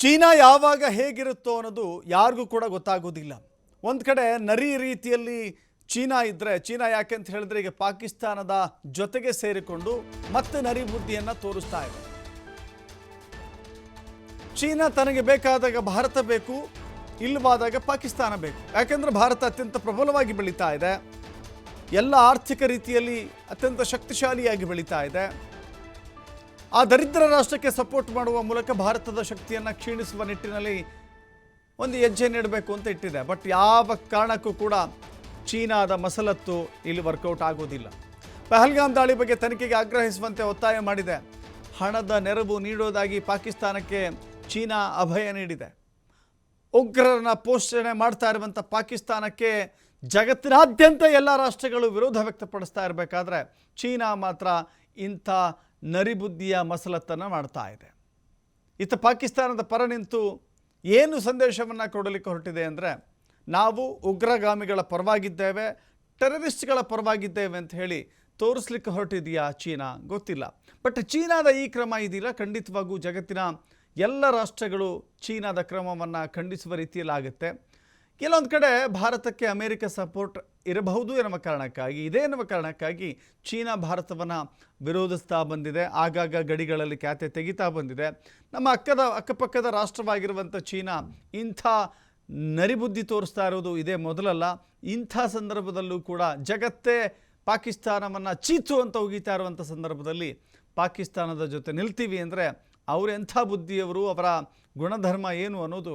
China ಯಾವಾಗ ಹೇಗಿರುತ್ತೋ ಅನ್ನೋದು ಯಾರಿಗೂ ಕೂಡ ಗೊತ್ತಾಗೋದಿಲ್ಲ. ಒಂದು ಕಡೆ ನರಿ ರೀತಿಯಲ್ಲಿ ಚೀನಾ ಇದ್ದರೆ ಚೀನಾ ಯಾಕೆ ಅಂತ ಹೇಳಿದ್ರೆ ಈಗ ಪಾಕಿಸ್ತಾನದ ಜೊತೆಗೆ ಸೇರಿಕೊಂಡು ಮತ್ತೆ ನರಿ ಬುದ್ಧಿಯನ್ನು ತೋರಿಸ್ತಾ ಇದೆ. ಚೀನಾ ತನಗೆ ಬೇಕಾದಾಗ ಭಾರತ ಬೇಕು, ಇಲ್ಲವಾದಾಗ ಪಾಕಿಸ್ತಾನ ಬೇಕು. ಯಾಕೆಂದರೆ ಭಾರತ ಅತ್ಯಂತ ಪ್ರಬಲವಾಗಿ ಬೆಳೀತಾ ಇದೆ. ಎಲ್ಲ ಆರ್ಥಿಕ ರೀತಿಯಲ್ಲಿ ಅತ್ಯಂತ ಶಕ್ತಿಶಾಲಿಯಾಗಿ ಬೆಳೀತಾ ಇದೆ. ಆ ದರಿದ್ರ ರಾಷ್ಟ್ರಕ್ಕೆ ಸಪೋರ್ಟ್ ಮಾಡುವ ಮೂಲಕ ಭಾರತದ ಶಕ್ತಿಯನ್ನು ಕ್ಷೀಣಿಸುವ ನಿಟ್ಟಿನಲ್ಲಿ ಒಂದು ಹೆಜ್ಜೆ ನೀಡಬೇಕು ಅಂತ ಇಟ್ಟಿದೆ. ಬಟ್ ಯಾವ ಕಾರಣಕ್ಕೂ ಕೂಡ ಚೀನಾದ ಮಸಲತ್ತು ಇಲ್ಲಿ ವರ್ಕೌಟ್ ಆಗೋದಿಲ್ಲ. ಪಹಲ್ಗಾಮ್ ದಾಳಿ ಬಗ್ಗೆ ತನಿಖೆಗೆ ಆಗ್ರಹಿಸುವಂತೆ ಒತ್ತಾಯ ಮಾಡಿದೆ. ಹಣದ ನೆರವು ನೀಡೋದಾಗಿ ಪಾಕಿಸ್ತಾನಕ್ಕೆ ಚೀನಾ ಅಭಯ ನೀಡಿದೆ. ಉಗ್ರರನ್ನ ಪೋಷಣೆ ಮಾಡ್ತಾ ಇರುವಂಥ ಪಾಕಿಸ್ತಾನಕ್ಕೆ ಜಗತ್ತಿನಾದ್ಯಂತ ಎಲ್ಲ ರಾಷ್ಟ್ರಗಳು ವಿರೋಧ ವ್ಯಕ್ತಪಡಿಸ್ತಾ ಇರಬೇಕಾದ್ರೆ ಚೀನಾ ಮಾತ್ರ ಇಂಥ ನರಿಬುದ್ಧಿಯ ಮಸಲತ್ತನ್ನು ಮಾಡ್ತಾ ಇದೆ. ಇತ್ತ ಪಾಕಿಸ್ತಾನದ ಪರ ನಿಂತು ಏನು ಸಂದೇಶವನ್ನು ಕೊಡಲಿಕ್ಕೆ ಹೊರಟಿದೆ ಅಂದರೆ, ನಾವು ಉಗ್ರಗಾಮಿಗಳ ಪರವಾಗಿದ್ದೇವೆ, ಟೆರರಿಸ್ಟ್ಗಳ ಪರವಾಗಿದ್ದೇವೆ ಅಂತ ಹೇಳಿ ತೋರಿಸ್ಲಿಕ್ಕೆ ಹೊರಟಿದೆಯಾ ಚೀನಾ? ಗೊತ್ತಿಲ್ಲ. ಬಟ್ ಚೀನಾದ ಈ ಕ್ರಮ ಇದೆಯಲ್ಲ ಖಂಡಿತವಾಗೂ ಜಗತ್ತಿನ ಎಲ್ಲ ರಾಷ್ಟ್ರಗಳು ಚೀನಾದ ಕ್ರಮವನ್ನು ಖಂಡಿಸುವ ರೀತಿಯಲ್ಲಾಗುತ್ತೆ. ಕೆಲವೊಂದು ಕಡೆ ಭಾರತಕ್ಕೆ ಅಮೇರಿಕ ಸಪೋರ್ಟ್ ಇರಬಹುದು ಎನ್ನುವ ಕಾರಣಕ್ಕಾಗಿ, ಇದೇ ಎನ್ನುವ ಕಾರಣಕ್ಕಾಗಿ ಚೀನಾ ಭಾರತವನ್ನು ವಿರೋಧಿಸ್ತಾ ಬಂದಿದೆ. ಆಗಾಗ ಗಡಿಗಳಲ್ಲಿ ಖ್ಯಾತೆ ತೆಗಿತಾ ಬಂದಿದೆ. ನಮ್ಮ ಅಕ್ಕದ, ಅಕ್ಕಪಕ್ಕದ ರಾಷ್ಟ್ರವಾಗಿರುವಂಥ ಚೀನಾ ಇಂಥ ನರಿಬುದ್ಧಿ ತೋರಿಸ್ತಾ ಇರೋದು ಇದೇ ಮೊದಲಲ್ಲ. ಇಂಥ ಸಂದರ್ಭದಲ್ಲೂ ಕೂಡ ಜಗತ್ತೇ ಪಾಕಿಸ್ತಾನವನ್ನು ಚೀಚು ಅಂತ ಉಗಿತಾ ಇರುವಂಥ ಸಂದರ್ಭದಲ್ಲಿ ಪಾಕಿಸ್ತಾನದ ಜೊತೆ ನಿಲ್ತೀವಿ ಅಂದರೆ ಅವರೆಂಥ ಬುದ್ಧಿಯವರು, ಅವರ ಗುಣಧರ್ಮ ಏನು ಅನ್ನೋದು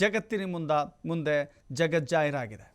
ಜಗತ್ತಿನ ಮುಂದ, ಮುಂದೆ ಜಗಜ್ಜಾಹಿರಾಗಿದೆ.